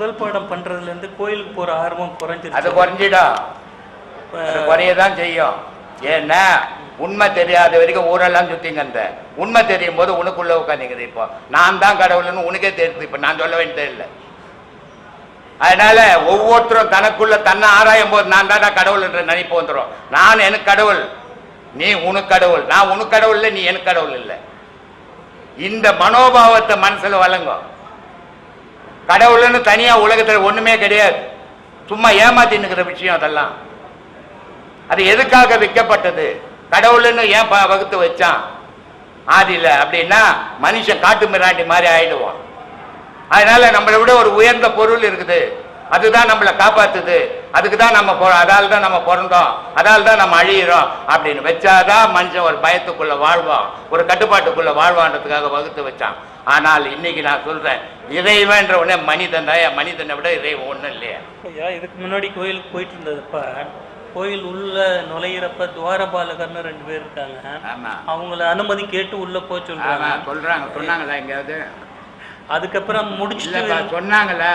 முதல் பாடம் பண்றதுல இருந்து கோயிலுக்கு போற ஆர்வம் அது குறைஞ்சிருச்சு குறைஞ்சிடும் அது குறையதான் செய்யும். ஏன்னா உண்மை தெரியாத வரைக்கும் ஊரெல்லாம் சுத்திங்க அந்த உண்மை தெரியும் போது உனக்குள்ள உட்காந்துக்குது இப்போ. நான் தான் கடவுள்னு உனக்கே தெரியுது. இப்போ நான் சொல்ல வேண்டியதே இல்லை. அதனால ஒவ்வொருத்தரும் தனக்குள்ள தன்னை ஆராயும் போது நான் தான் கடவுள் என்ற நினைப்பு வந்துடும் நான் எனக்கு கடவுள். நீ உனக்கு கடவுள். நான் உனக்கு கடவுள் இல்லை நீ எனக்கு கடவுள் இல்லை. இந்த மனோபாவத்தை மனசுல வழங்கும். கடவுள்னு தனியா உலகத்துல ஒண்ணுமே கிடையாது. சும்மா ஏமாத்தி விஷயம் அதெல்லாம். அது எதுக்காக விற்கப்பட்டது? கடவுள்னு ஏன் வகுத்து வச்சான்? ஆதியில அப்படின்னா மனுஷன் காட்டு மிராண்டி மாதிரி ஆயிடுவான். அதனால நம்மளை விட ஒரு உயர்ந்த பொருள் இருக்குது. அதுதான் நம்மளை காப்பாத்துது. அதுக்கு தான் நம்ம பொ- தான் நம்ம பிறந்தோம். அதால் தான் நம்ம அழியிறோம். அப்படின்னு வச்சாதான் மனுஷன் ஒரு பயத்துக்குள்ள வாழ்வான். ஒரு கட்டுப்பாட்டுக்குள்ள வாழ்வான்றதுக்காக வகுத்து வச்சான். ஆனால் இன்னைக்கு நான் சொல்றேன் இறைவன்ற உடனே மனிதன் தான் மனிதனை விட இறைவன் ஒண்ணும் இல்லையா. ஐயா இதுக்கு முன்னாடி கோயிலுக்கு போயிட்டு இருந்ததுப்ப கோயில் உள்ள நுழையிறப்ப துவாரபாலகர்னு ரெண்டு பேர் இருக்காங்க. அவங்கள அனுமதி கேட்டு உள்ள ஆமா சொல்றாங்க. சொல்றாங்க சொன்னாங்களா எங்கேயாவது? அதுக்கப்புறம் முடிச்சுட்டு சொன்னாங்களா?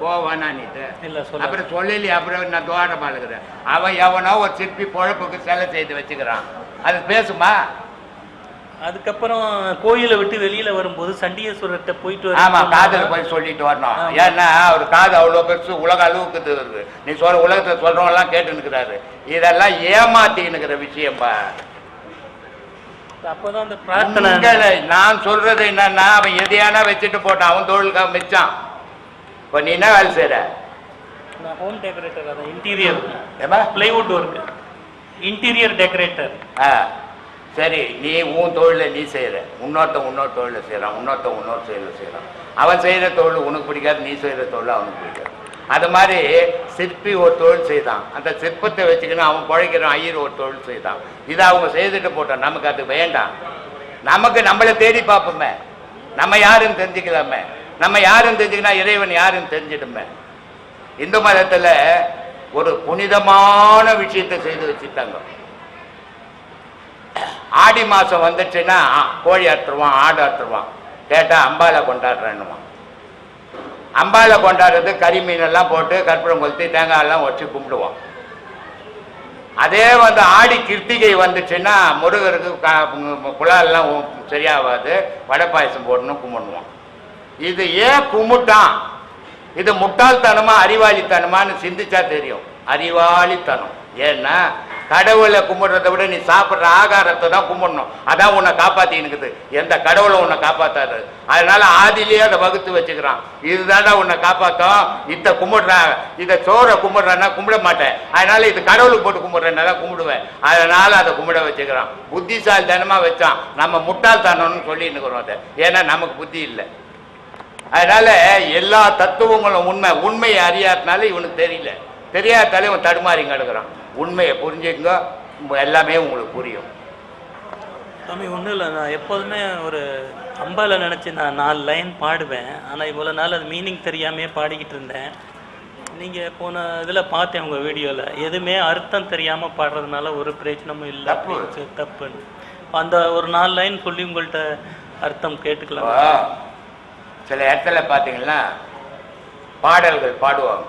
போவானான்னுட்டு இல்ல சொல்ல அப்புறம் சொல்லலையே அப்புறம் நான் துவாரம் பாலுகிறேன் அவன் எவனோ ஒரு சிற்பி பொழப்புக்கு சிலை செய்து வச்சுக்கிறான். அது பேசுமா? அதுக்கப்புறம் கோயிலை விட்டு வெளியில வரும்போது சண்டிகேஸ்வரர்கிட்ட போயிட்டு ஆமா காதுல. போய் சொல்லிட்டு வரணும். ஏன்னா அவர் காது அவ்வளோ பெருசு உலக அளவுக்கு இருக்கு நீ சொல்ற உலகத்துல சொல்றவங்க எல்லாம் கேட்டு நிற்கிறாரு. இதெல்லாம் ஏமாத்தினுக்கிற விஷயம்பா. அப்பதான் அந்த பிரார்த்தனை நான் சொல்றது என்னன்னா அவன் எதையானா வச்சுட்டு போட்டான். அவன் தொழிலுக்காக மிச்சான். இப்போ நீ என்ன வேலை செய்யற நான் ஹோம் டெக்கரேட்டர் அதான் interior plywood work interior decorator ஆ. சரி நீ உன் தொழிலை நீ செய்கிற இன்னொருத்தன் இன்னொரு தொழிலை செய்கிறான் இன்னொருத்தன் இன்னொரு தொழிலை செய்கிறான் அவன் செய்கிற தொழில் உனக்கு பிடிக்காது நீ செய்கிற தொழில் அவனுக்கு பிடிக்காது. அது மாதிரி சிற்பி ஒரு தொழில் செய்தான். அந்த சிற்பத்தை வச்சுக்கின்னு அவன் பிழைக்கிறான் ஐயர் ஒரு தொழில் செய்தான். இதை அவங்க செய்துட்டு போட்டோம் நமக்கு அது வேண்டாம். நமக்கு நம்மளை தேடி பார்ப்போமே. நம்ம யாருன்னு தெரிஞ்சுக்கலாமே. நம்ம யாருன்னு தெரிஞ்சுக்கினா இறைவன் யாருன்னு தெரிஞ்சிடுமே. இந்து மதத்தில் ஒரு புனிதமான விஷயத்தை செய்து வச்சுட்டாங்க ஆடி மாதம் வந்துச்சுன்னா கோழி அறுத்துருவான் ஆடு அறுத்துருவான். கேட்டால் அம்பாலை கொண்டாடுறேன்னுவான் அம்பாலை கொண்டாடுறது கறி மீனெல்லாம் போட்டு கற்பூரம் கொளுத்தி தேங்காயெல்லாம் வச்சு கும்பிடுவோம் அதே வந்து ஆடி கிருத்திகை வந்துச்சுன்னா முருகருக்கு குழாலெல்லாம் சரியாகாது வடை பாயசம் போடணும் கும்பிடுவோம் இது ஏன் கும்பிட்டான்? இது முட்டாள்தனமா அறிவாளித்தனமான்னு சிந்திச்சா தெரியும். அறிவாளித்தனம். ஏன்னா கடவுளை கும்பிடுறதை விட நீ சாப்பிட்ற ஆகாரத்தை தான் கும்பிடணும். அதான் உன்னை காப்பாத்தினுக்குது எந்த கடவுளை உன்னை காப்பாத்தாது. அதனால ஆதிலேயே அதை வகுத்து வச்சுக்கிறான். இதுதான்டா உன்னை காப்பாற்றும் இதை கும்பிடுறா இதை சோறை கும்பிடுறேன்னா கும்பிட மாட்டேன். அதனால இது கடவுளுக்கு போட்டு கும்பிடுறேன்னால கும்பிடுவேன். அதனால அதை கும்பிட வச்சுக்கிறான். புத்திசாலி தனமா வச்சான். நம்ம முட்டாள்தனம்னு சொல்லி இருக்கிறோம் அதை. ஏன்னா நமக்கு புத்தி இல்லை. அதனால எல்லா தத்துவங்களும் உண்மை. உண்மையை அறியாதனால இவனுக்கு தெரியல. தெரியாதாலே இவன் தடுமாறி கிடக்குறான். உண்மையை புரிஞ்சுங்க எல்லாமே உங்களுக்கு புரியும். சாமி ஒன்றும் இல்லை. நான் எப்போதுமே ஒரு அம்பால நினச்சி நான் நாலு லைன் பாடுவேன். ஆனால் இவ்வளோ நாள் அது மீனிங் தெரியாமையே பாடிக்கிட்டு இருந்தேன். நீங்கள் போன இதில் பார்த்தேன் உங்கள் வீடியோவில் எதுவுமே அர்த்தம் தெரியாமல் பாடுறதுனால ஒரு பிரயோஜனமும் இல்லை. தப்புன்னு. அந்த ஒரு நாலு லைன் சொல்லி உங்கள்கிட்ட அர்த்தம் கேட்டுக்கலாம்? சில இடத்துல பார்த்தீங்கன்னா பாடல்கள் பாடுவாங்க.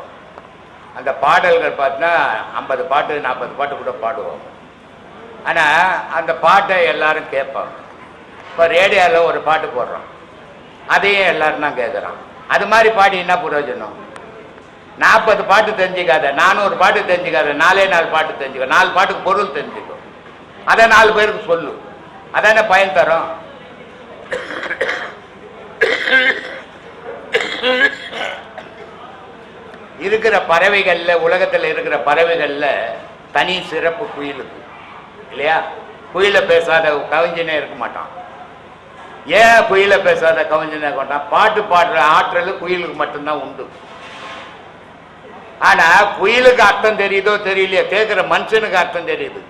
அந்த பாடல்கள் பார்த்தீங்கன்னா ஐம்பது பாட்டு நாற்பது பாட்டு கூட பாடுவோம் ஆனால் அந்த பாட்டை எல்லாரும் கேட்பாங்க இப்போ ரேடியோவில் ஒரு பாட்டு போடுறோம் அதையும் எல்லாரும் தான் கேட்குறோம் அது மாதிரி பாடி என்ன பிரயோஜனம் நாற்பது பாட்டு தெரிஞ்சுக்காத நானூறு பாட்டு தெரிஞ்சுக்காத நாலே நாலு பாட்டு தெரிஞ்சுக்கோ நாலு பாட்டுக்கு பொருள் தெரிஞ்சுக்கோ அதை நாலு பேருக்கு சொல்லு அதானே பயன் தரும் இருக்கிற பறவைகளில் உலகத்தில் இருக்கிற பறவைகளில் தனி சிறப்பு குயிலுக்கு இல்லையா? குயிலை பேசாத கவிஞனே இருக்க மாட்டான். ஏன் குயிலை பேசாத கவிஞனே இருக்க மாட்டான்? பாட்டு பாடுற ஆற்றல் குயிலுக்கு மட்டும்தான் உண்டு. ஆனா குயிலுக்கு அர்த்தம் தெரியுதோ தெரியலையோ கேட்குற மனுஷனுக்கு அர்த்தம் தெரியுது.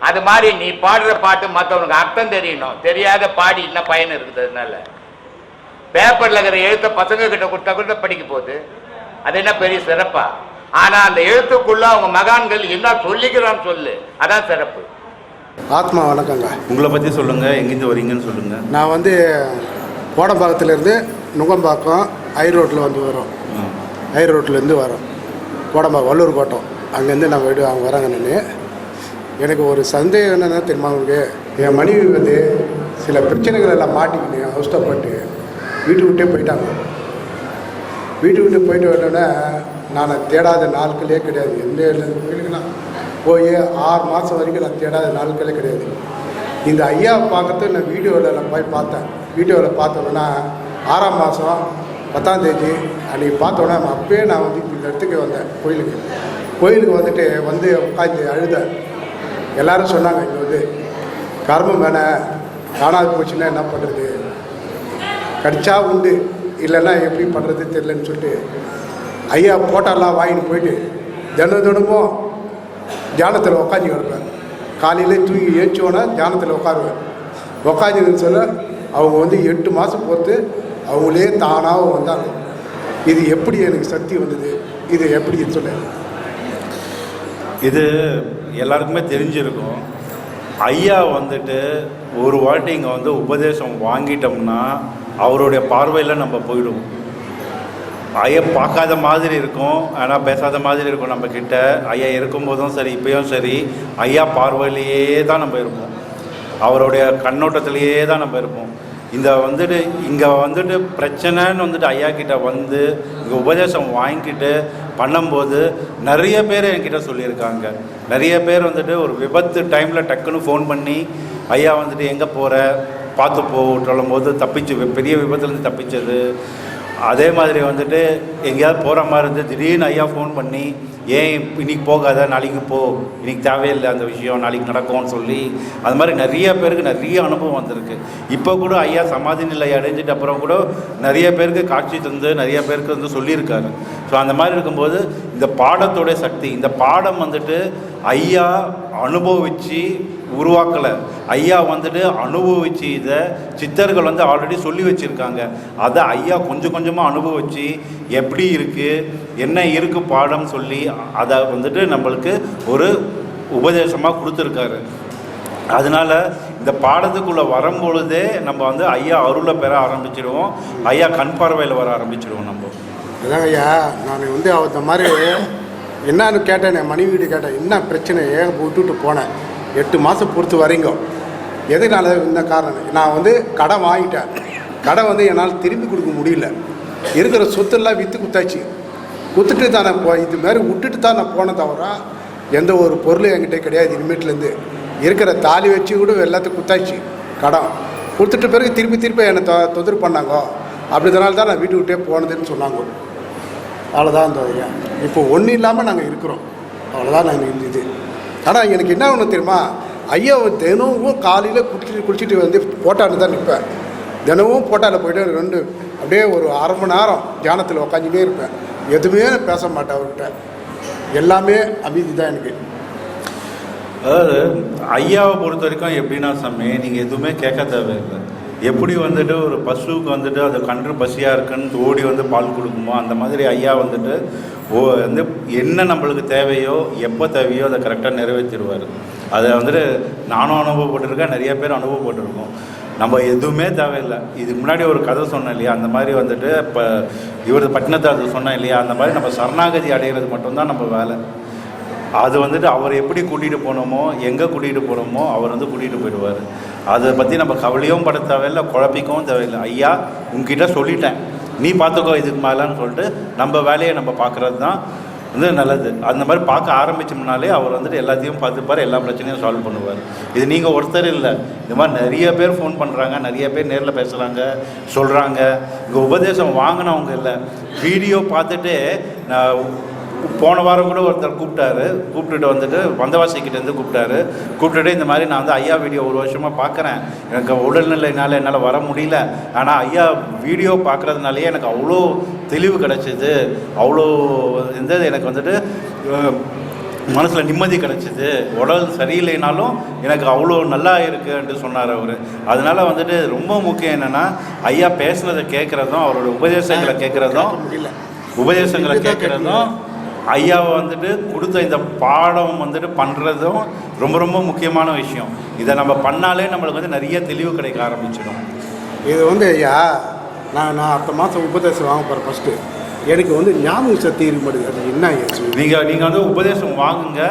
அது மாதிரி நீ பாடுற பாட்டு மற்றவனுக்கு அர்த்தம் தெரியணும். தெரியாத பாடி என்ன பயன் இருக்குது அதனால. பேப்பர்ல இருக்கிற எழுத்த பசங்க கிட்ட கொடுத்தா கூட படிக்க போகுது. அது என்ன பெரிய சிறப்பா? ஆனா அந்த எழுத்துக்குள்ள அவங்க மகான்கள் என்ன சொல்லிக்கிறான்னு சொல்லு. அதான் சிறப்பு. ஆத்மா வணக்கங்க. உங்களை பற்றி சொல்லுங்கள் எங்கேருந்து வரீங்கன்னு சொல்லுங்கள் நான் வந்து கோடம்பாக்கத்துலேருந்து நுங்கம்பாக்கம் ஐ ரோட்டில் வந்து வரோம். ஐ ரோட்லேருந்து வரோம். கோடம்பாக்கம் வள்ளூர் கோட்டம். அங்கேருந்து நான் வீடு அவங்க வராங்க நான். எனக்கு ஒரு சந்தேகம் என்னென்னா தெரியுமா உங்களுக்கு? என் மனைவி வந்து சில பிரச்சனைகள் எல்லாம் மாட்டிக்கின்னு அவஸ்தப்பட்டு வீட்டு விட்டே போயிட்டாங்க. வீட்டு விட்டு போயிட்டு வந்தோடனே நான் தேடாத நாட்களே கிடையாது. எந்த கோயிலுக்கெல்லாம் போய் ஆறு மாதம் வரைக்கும் நான் தேடாத நாட்களே கிடையாது. இந்த ஐயா பார்க்கறது நான் வீடியோவில் நான் போய் பார்த்தேன். வீடியோவில் பார்த்தோன்னா ஆறாம் மாதம் பத்தாம் தேதி அன்றைக்கி பார்த்தோன்னா அப்பயே நான் வந்து இந்த இடத்துக்கு வந்தேன் கோயிலுக்கு. கோயிலுக்கு வந்துட்டு வந்து உட்காந்து அழுதேன். எல்லாரும் சொன்னாங்க இங்கே வந்து கர்மம் வேணாம். காணாது போச்சுன்னா என்ன பண்ணுறது கடிச்சா உண்டு. இல்லைன்னா எப்படி பண்ணுறது தெரிலன்னு சொல்லிட்டு ஐயா போட்டாலாம் வாங்கிட்டு போயிட்டு தினம் தினமும் தியானத்தில் உக்காஞ்சி கிடப்பேன் காலையில் தூங்கி ஏச்சோன்னா தியானத்தில் உட்காருவேன் உட்காந்துன்னு சொல்ல அவங்க வந்து எட்டு மாதம் பொறுத்து அவங்களே தானாக வந்தாங்க. இது எப்படி எனக்கு சக்தி வந்தது? இது எப்படி சொல்ல இது எல்லாருக்குமே தெரிஞ்சிருக்கும். ஐயா வந்துட்டு ஒரு வாட்டி இங்கே வந்து உபதேசம் வாங்கிட்டோம்னா அவருடைய பார்வையில் நம்ம போயிடுவோம். ஐயா பார்க்காத மாதிரி இருக்கும் ஆனால் பேசாத மாதிரி இருக்கும் நம்ம கிட்ட. ஐயா இருக்கும்போதும் சரி இப்பயும் சரி ஐயா பார்வையிலேயே தான் நம்ம இருப்போம். அவருடைய கண்ணோட்டத்திலேயே தான் நம்ம இருப்போம். இந்த வந்துட்டு இங்கே வந்துட்டு பிரச்சனைன்னு வந்துட்டு ஐயா கிட்ட வந்து இங்கே உபதேசம் வாங்கிக்கிட்டு பண்ணும்போது நிறைய பேர் என்கிட்ட சொல்லியிருக்காங்க. நிறைய பேர் வந்துட்டு ஒரு விபத்து டைமில் டக்குன்னு ஃபோன் பண்ணி ஐயா வந்துட்டு எங்கே போகிற பார்த்து போ சொல்லும் போது தப்பிச்சு பெரிய விபத்துலேருந்து தப்பிச்சது. அதே மாதிரி வந்துட்டு எங்கேயாவது போகிற மாதிரி இருந்து திடீர்னு ஐயா ஃபோன் பண்ணி ஏன் இன்றைக்கி போகாத? நாளைக்கு போ. இன்றைக்கி தேவையில்லை அந்த விஷயம். நாளைக்கு நடக்கும்னு சொல்லி. அது மாதிரி நிறைய பேருக்கு நிறைய அனுபவம் வந்திருக்கு. இப்போ கூட ஐயா சமாதி நிலை அடைஞ்சிட்ட அப்புறம் கூட நிறைய பேருக்கு காட்சி தந்து நிறைய பேருக்கு வந்து சொல்லியிருக்காரு. ஸோ அந்த மாதிரி இருக்கும்போது இந்த பாடத்தோடைய சக்தி இந்த பாடம் வந்துட்டு ஐயா அனுபவித்து உருவாக்கலை. ஐயா வந்துட்டு அனுபவிச்சு இதை சித்தர்கள் வந்து ஆல்ரெடி சொல்லி வச்சுருக்காங்க. அதை ஐயா கொஞ்சம் கொஞ்சமாக அனுபவிச்சு எப்படி இருக்குது என்ன இருக்குது பாடம் சொல்லி அதை வந்துட்டு நம்மளுக்கு ஒரு உபதேசமாக கொடுத்துருக்காரு. அதனால் இந்த பாடத்துக்குள்ளே வரும்பொழுதே நம்ம வந்து ஐயா அருளை பெற ஆரம்பிச்சிடுவோம். ஐயா கண் பார்வையில் வர ஆரம்பிச்சிடுவோம் நம்ம. அதாங்க ஐயா நான் வந்து அவத்த மாதிரி என்னன்னு கேட்டேன் என் வீடு கேட்டேன். என்ன பிரச்சனை? ஏன் விட்டுட்டு போனேன் எட்டு மாதம் பொறுத்து வரீங்க. எதனால இந்த காரணம்? நான் வந்து கடன் வாங்கிட்டேன். கடன் வந்து என்னால் திரும்பி கொடுக்க முடியல. இருக்கிற சொத்தெல்லாம் விற்று குத்தாச்சு. குத்துட்டு தான் நான் போ இது மாதிரி விட்டுட்டு தான் நான் போனேன் தவிர எந்த ஒரு பொருளும் என்கிட்ட கிடையாது இனிமேட்லேருந்து. இருக்கிற தாலி வச்சு கூட எல்லாத்தையும் குத்தாச்சு. கடன் கொடுத்துட்ட பிறகு திருப்பி திருப்பி என்னை தொ தொந்தரவு பண்ணாங்க. அப்படிதனால தான் நான் வீட்டு விட்டே போனதுன்னு சொன்னாங்க. அவ்வளோதான் அந்த ஐயா இப்போ ஒன்றும் இல்லாமல் நாங்கள் இருக்கிறோம். அவ்வளோதான் நாங்கள் இருந்தது ஆனால் எனக்கு என்ன ஒன்று தெரியுமா? ஐயா தினமும் காலையில் குடிச்சிட்டு குளிச்சுட்டு வந்து போட்டான்னு தான் நிற்பேன். தினமும் போட்டாவில் போய்ட்டு ரெண்டு அப்படியே ஒரு அரை மணி நேரம் தியானத்தில் உக்காந்துட்டே இருப்பேன். எதுவுமே நான் பேச மாட்டேன் அவர்கிட்ட. எல்லாமே அமைதி தான் எனக்கு. அதாவது ஐயாவை பொறுத்த வரைக்கும் எப்படின்னா சாமி நீங்கள் எதுவுமே கேட்க தேவையில்லை. எப்படி வந்துட்டு ஒரு பசுவுக்கு வந்துட்டு அது கன்று பசியாக இருக்குன்னு ஓடி வந்து பால் கொடுக்குமோ அந்த மாதிரி ஐயா வந்துட்டு ஓ வந்து என்ன நம்மளுக்கு தேவையோ எப்போ தேவையோ அதை கரெக்டாக நிறைவேற்றிடுவார். அதை வந்துட்டு நானும் அனுபவப்பட்டிருக்கேன் நிறைய பேர் அனுபவப்பட்டிருக்கோம். நம்ம எதுவுமே தேவையில்லை. இதுக்கு முன்னாடி ஒரு கதை சொன்னேன் இல்லையா? அந்த மாதிரி வந்துட்டு இப்போ இவர் அது சொன்னேன் இல்லையா? அந்த மாதிரி நம்ம சரணாகதி அடைகிறது மட்டும்தான் நம்ம வேலை. அது வந்துட்டு அவர் எப்படி கூட்டிகிட்டு போனோமோ எங்கே கூட்டிகிட்டு போனோமோ அவர் வந்து கூட்டிகிட்டு போயிடுவார். அதை பற்றி நம்ம கவலையும் பட தேவையில்லை குழப்பிக்கவும் தேவையில்லை. ஐயா உங்ககிட்ட சொல்லிட்டேன். நீ பார்த்துக்கோ இதுக்கு மேலான்னு சொல்லிட்டு நம்ம வேலையை நம்ம பார்க்குறது தான் வந்து நல்லது. அந்த மாதிரி பார்க்க ஆரம்பிச்சோம்னாலே அவர் வந்துட்டு எல்லாத்தையும் பார்த்துப்பார் எல்லா பிரச்சனையும் சால்வ் பண்ணுவார். இது நீங்கள் ஒருத்தர் இல்லை. இந்த மாதிரி நிறைய பேர் ஃபோன் பண்ணுறாங்க நிறைய பேர் நேரில் பேசுகிறாங்க சொல்கிறாங்க இங்கே உபதேசம் வாங்கினவங்க இல்லை. வீடியோ பார்த்துட்டு நான் போன வாரம் கூட ஒருத்தர் கூப்பிட்டாரு. கூப்பிட்டுட்டு வந்துட்டு வந்தவாசிக்கிட்டேருந்து கூப்பிட்டாரு. கூப்பிட்டுட்டு இந்த மாதிரி நான் வந்து ஐயா வீடியோ ஒரு வருஷமாக பார்க்குறேன் எனக்கு உடல்நிலைனால என்னால் வர முடியல. ஆனால் ஐயா வீடியோ பார்க்குறதுனாலேயே எனக்கு அவ்வளோ தெளிவு கிடச்சிது. அவ்வளோ இந்த எனக்கு வந்துட்டு மனசில் நிம்மதி கிடச்சிது. உடல் சரியில்லைனாலும் எனக்கு அவ்வளோ நல்லா இருக்குன்ட்டு சொன்னார் அவர். அதனால் வந்துட்டு ரொம்ப முக்கியம் என்னென்னா ஐயா பேசுனதை கேட்குறதும் அவரோட உபதேசங்களை கேட்குறதும் உபதேசங்களை கேட்குறதும் ஐயாவை வந்துட்டு கொடுத்த இந்த பாடம் வந்துட்டு பண்ணுறதும் ரொம்ப ரொம்ப முக்கியமான விஷயம். இதை நம்ம பண்ணாலே நம்மளுக்கு வந்து நிறைய தெளிவு கிடைக்க ஆரம்பிச்சிடும். இது வந்து ஐயா நான் நான் அடுத்த மாதம் உபதேசம் வாங்க போகிறேன் ஃபஸ்ட்டு எனக்கு வந்து ஞாபக சக்தி இருக்க மாட்டேங்குது அது என்ன? நீங்கள் நீங்கள் வந்து உபதேசம் வாங்குங்க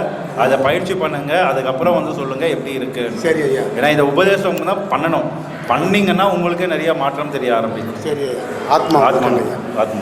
அதை பயிற்சி பண்ணுங்க அதுக்கப்புறம் வந்து சொல்லுங்கள் எப்படி இருக்கு சரி ஐயா. ஏன்னா இந்த உபதேசம் தான் பண்ணணும். பண்ணீங்கன்னா உங்களுக்கே நிறைய மாற்றம் தெரிய ஆரம்பிக்கும். சரி ஆத்மா ஆத்மா ஆத்மா.